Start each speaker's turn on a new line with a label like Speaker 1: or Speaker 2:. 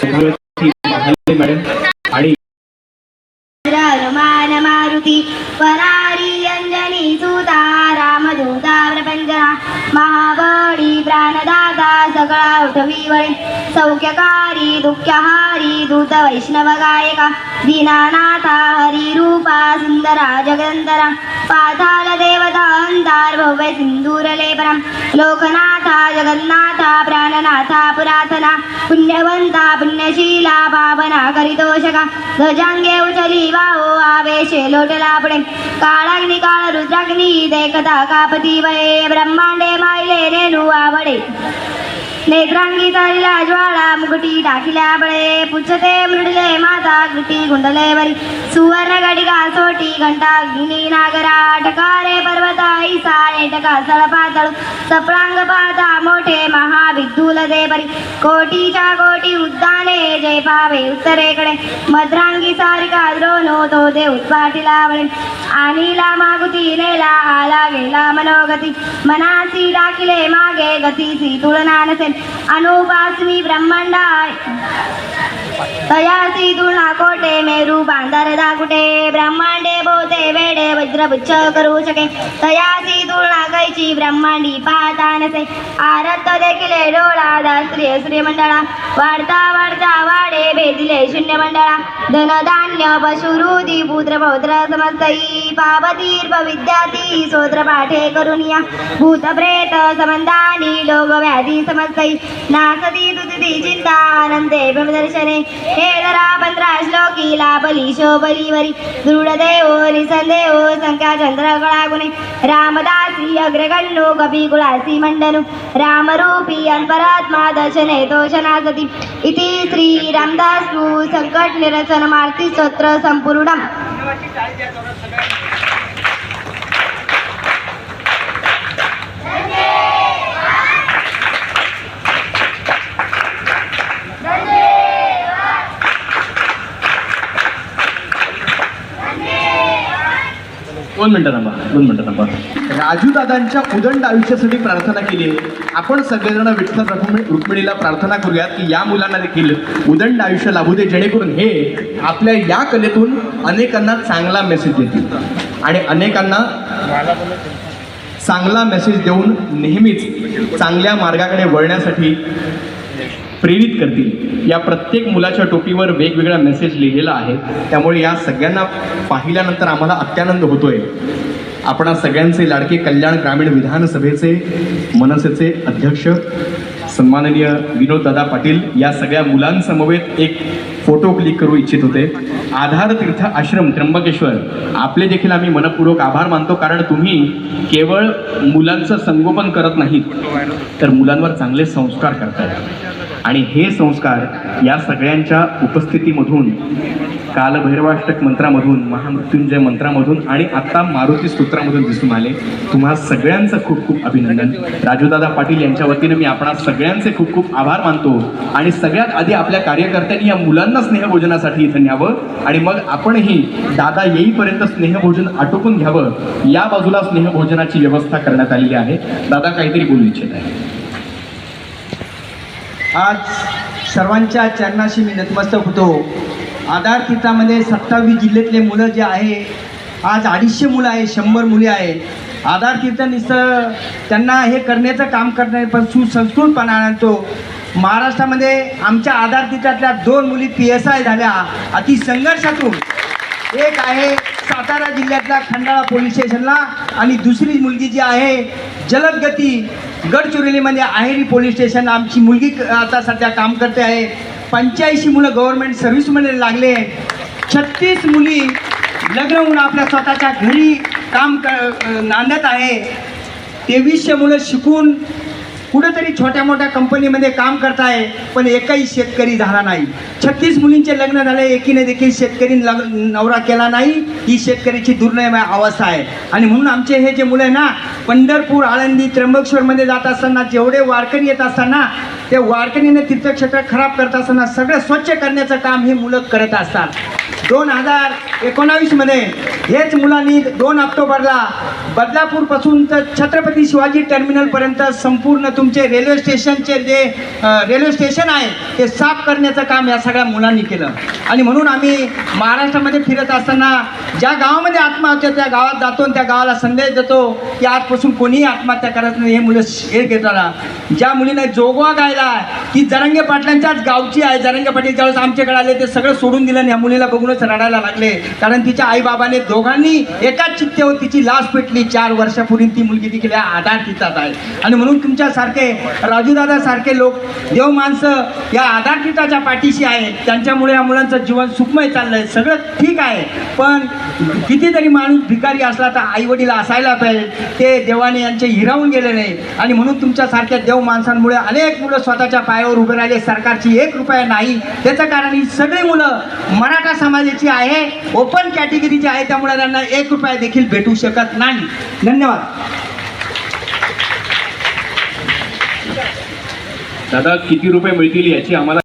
Speaker 1: सोबती Mahale madam आणि
Speaker 2: हनुमान मारुती परारी अंजनी सुता रामदूता प्रपंचना महाबळी प्राणदाता सगळा उठवी वळे सौख्यकारी दुःखहारी दूत वैष्णव गायका दीनानाथा हरिरूपा सुंदरा जगदंतरा पाताल देवता अंधार भव्य सिंदूर लेपरम लोकनाथा जगन्नाथा प्राणनाथा पुरातना पुण्यवंता पुण्यशीला पावना करितोषका ध्वजांगे उचली वाहो आवेशे लोटला पुढे काळाग्नी काळ रुद्राग्नी देखता कापती वये ब्रह्मांडे मायले रेणू आवडे नेत्रांगी चालिला ज्वाळा मुगटी टाकिल्या बळे. पुच्छते मृडले माता गुटी गुंडले बरी सुवर्ण गडिका सोटी घंटा गिनी नागरा. टकारे पर्वता ईसा नेटका सळ पातळू. सपळांग पाता मोठे महाविद्युल दे बरी कोटीच्या कोटी उद्दाने जय पावे उत्तरेकडे. मद्रांगी सारिका द्रोणो तो दे उत्पाटीला वळे आणीला मागुती नेला आला गेला मनोगती. मनासी टाकिले मागे गतीसी तुळना नसे अनुपास्मी ब्रह्मांडाय तयासी तुळना कोटे मेरू बांधार दाकुटे ब्रह्मांडे बोते वेडे वज्रपुच्छ करू शके तयासी तुळना कैची ब्रह्मांडी पाहता नसे आरत देखील डोळा दास्त्रिय श्रीमंडळा। वाढता दिले शून्य मंडळा धनधान्य पशुरुधी पुत्र पौत्र समस्तई. पापतीर्प विद्यार्थी सोत्र पाठे करुनिया. भूत प्रेत संबंधानी लोक व्याधी समस्तई. नासती तुती चिंता आनंदे ब्रह्मदर्शने हे पंधरा श्लोकी लाभली शोभलीवरी दृढदेव निसंदेव संख्या चंद्र कळागुणे रामदासी अग्रगण्यो कपी कुळासी मंडनु रामरूपी अल्परात्मा दर्शने दोषनासती। इति श्री रामदास संकट निरसन मारुती स्तोत्र संपूर्णम
Speaker 1: दोन मिनटं थांबा दोन मिनटं थांबा.
Speaker 3: राजू दादांच्या उदंड आयुष्यासाठी प्रार्थना केली. आहे आपण सगळेजण विठ्ठल रखुमाई- रुक्मिणीला प्रार्थना करूयात की या मुलांना देखील उदंड आयुष्य लाभू दे जेणेकरून हे आपल्या या कलेतून अनेकांना चांगला मेसेज देतील. आणि अनेकांना चांगला मेसेज देऊन नेहमीच चांगल्या मार्गाकडे वळण्यासाठी प्रेरित करतील. या प्रत्येक मुलाच्या टोपीवर वेगवेगळा मेसेज लिहिलेला आहे. त्यामुळे या सगळ्यांना पाहिल्यानंतर आम्हाला अत्यानंद होतोय. आपणा सगळ्यांचे लाडके कल्याण ग्रामीण विधानसभेचे मनसेचे अध्यक्ष सन्माननीय विनोददादा पाटील या सगळ्या मुलांसमवेत एक फोटो क्लिक करू इच्छित होते. आधार तीर्थ आश्रम त्र्यंबकेश्वर आपले देखील आम्ही मनपूर्वक आभार मानतो कारण तुम्ही केवळ मुलांचं संगोपन करत नाहीत तर मुलांवर चांगले संस्कार करताय. आणि हे संस्कार या सगळ्यांच्या उपस्थितीमधून कालभैरवाष्टक मंत्रामधून महामृत्युंजय मंत्रामधून आणि आत्ता मारुती स्तोत्रामधून दिसून आले. तुम्हा सगळ्यांचं खूप खूप अभिनंदन. राजूदादा पाटील यांच्या वतीनं मी आपणा सगळ्यांचे खूप खूप आभार मानतो. आणि सगळ्यात आधी आपल्या कार्यकर्त्यांनी या मुलांना स्नेहभोजनासाठी इथं न्यावं आणि मग आपणही दादा येईपर्यंत स्नेहभोजन आटोपून घ्यावं या बाजूला स्नेहभोजनाची व्यवस्था करण्यात आलेली आहे. दादा काहीतरी बोलू इच्छित आहे.
Speaker 4: आज सर्वांच्या चरणाशी मी नतमस्तक होतो. आधार तीर्थामध्ये सत्तावीस जिल्ह्यातले मुलं जे आहे आज अडीचशे मुलं आहे शंभर मुली आहे आधार तीर्थ त्यांना हे करण्याचं काम करणे पण सुसंस्कृतपणा आणतो. महाराष्ट्रामध्ये आमच्या आधार तीर्थातल्या दोन मुली पी एस आय झाल्या अति संघर्षातून. एक आहे सातारा जिल्ह्यातल्या खंडाळा पोलीस स्टेशनला आणि दुसरी मुलगी जी आहे जलदगती गडचिरोलीमध्ये आहेरी पोलीस स्टेशन. आमची मुलगी क- आता सध्या काम करते आहे. पंच्याऐंशी मुलं गव्हर्नमेंट सर्व्हिसमध्ये लागले छत्तीस मुली लग्न होऊन आपल्या स्वतःच्या घरी काम क नांदत आहे. तेवीसशे मुलं शिकून कुठेतरी छोट्या मोठ्या कंपनीमध्ये काम करताय पण एकही शेतकरी झाला नाही. छत्तीस मुलींचे लग्न झाले एकीने देखील शेतकरी लग नवरा केला नाही. ही शेतकऱ्याची दुर्दैव अवस्था आहे. आणि म्हणून आमचे हे जे मुलं आहे ना पंढरपूर आळंदी त्र्यंबकेश्वरमध्ये जात असताना जेवढे वारकरी येत असताना ते वारकरीने तीर्थक्षेत्र खराब करत असताना सगळं स्वच्छ करण्याचं काम हे मुलं करत असतात. दोन हजार एकोणावीसमध्ये हेच मुलांनी दोन ऑक्टोबरला बदलापूरपासून तर छत्रपती शिवाजी टर्मिनलपर्यंत संपूर्ण तुमचे रेल्वे स्टेशनचे जे रेल्वे स्टेशन आहे ते साफ करण्याचं काम या सगळ्या मुलांनी केलं. आणि म्हणून आम्ही महाराष्ट्रामध्ये फिरत असताना ज्या गावामध्ये आत्महत्या त्या गावात जातो आणि त्या गावाला संदेश देतो की आजपासून कोणीही आत्महत्या करत नाही. हे मुलं हे घेताना. ज्या मुलीने जोगवा गायला ती जरंगे पाटलांच्याच गावची आहे जरंगे पाटील ज्यावेळेस आमच्याकडे आले ते सगळं सोडून दिलं आणि या मुलीला बघूनच रडायला लागले. कारण तिच्या आईबाबाने दोघांनी एकाच चित्तेवर तिची लाश पेटली. चार वर्षापूर्वी ती मुलगी देखील या आधार तिथात आहे. आणि म्हणून तुमच्यासारखे राजूदादा सारखे लोक देव माणसं या आधार तिथाच्या पाठीशी आहेत त्यांच्यामुळे या मुलांचं जीवन सुखमय चाललंय. सगळं ठीक आहे. पण कितीतरी माणूस भिकारी असला तर आई वडील असायला पाहिजे. ते देवाने यांचे हिरावून गेले नाही. आणि म्हणून तुमच्यासारख्या देव माणसांमुळे अनेक मुलं स्वतःच्या पायावर उभे राहिले. सरकारची एक रुपया नाही. त्याचं कारण ही सगळी मुलं मराठा समाजाची आहे. ओपन कॅटेगरीचे आहे त्यामुळे त्यांना एक रुपया देखील भेटू शकत नाही. धन्यवाद.
Speaker 1: दादा किती रुपये मिळतील याची आम्हाला